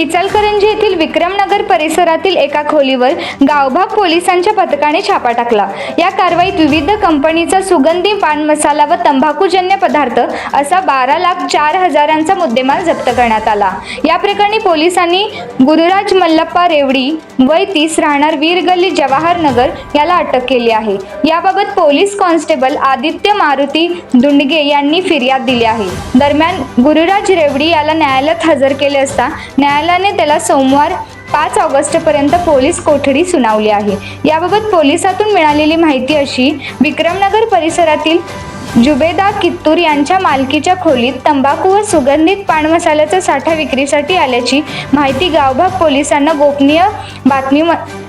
इचलकरंजी येथील विक्रमनगर परिसरातील एका खोलीवर गावभाग पोलिसांच्या पथकाने छापा टाकला. या कारवाईत विविध कंपनीचा सुगंधी पान मसाला व तंबाखूजन्य पदार्थ असा बारा लाख चार हजारांचा मुद्देमाल जप्त करण्यात आला. या प्रकरणी पोलिसांनी गुरुराज मल्लप्पा रेवडी वय तीस राहणार वीरगल्ली जवाहर नगर याला अटक केली आहे. याबाबत पोलीस कॉन्स्टेबल आदित्य मारुती दुंडगे यांनी फिर्याद दिली आहे. दरम्यान गुरुराज रेवडी याला न्यायालयात हजर केले असता न्यायालय न्यायालयाने त्याला सोमवार पाच ऑगस्टपर्यंत पोलीस कोठडी सुनावली आहे. याबाबत पोलिसातून मिळालेली माहिती अशी विक्रमनगर परिसरातील जुबेदा कित्तूर यांच्या मालकीच्या खोलीत तंबाखू व सुगंधित पान मसाल्याचा साठा विक्रीसाठी आल्याची माहिती गावभाग पोलिसांना गोपनीय बातमी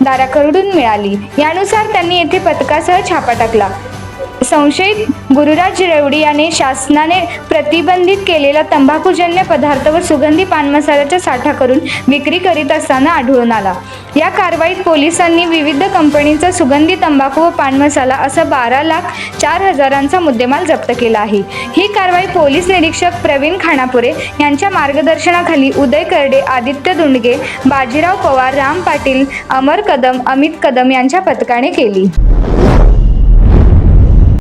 दाराकडून मिळाली. यानुसार त्यांनी येथे पथकासह छापा टाकला. संशयित गुरुराज रेवडी याने शासनाने प्रतिबंधित केलेला तंबाखूजन्य पदार्थ व सुगंधी पान मसाल्याचा साठा करून विक्री करीत असताना आढळून आला. या कारवाईत पोलिसांनी विविध कंपनीचा सुगंधी तंबाखू व पान मसाला असा बारा लाख चार हजारांचा मुद्देमाल जप्त केला आहे. ही कारवाई पोलीस निरीक्षक प्रवीण खानापुरे यांच्या मार्गदर्शनाखाली उदय करडे आदित्य दुंडगे बाजीराव पवार राम पाटील अमर कदम अमित कदम यांच्या पथकाने केली.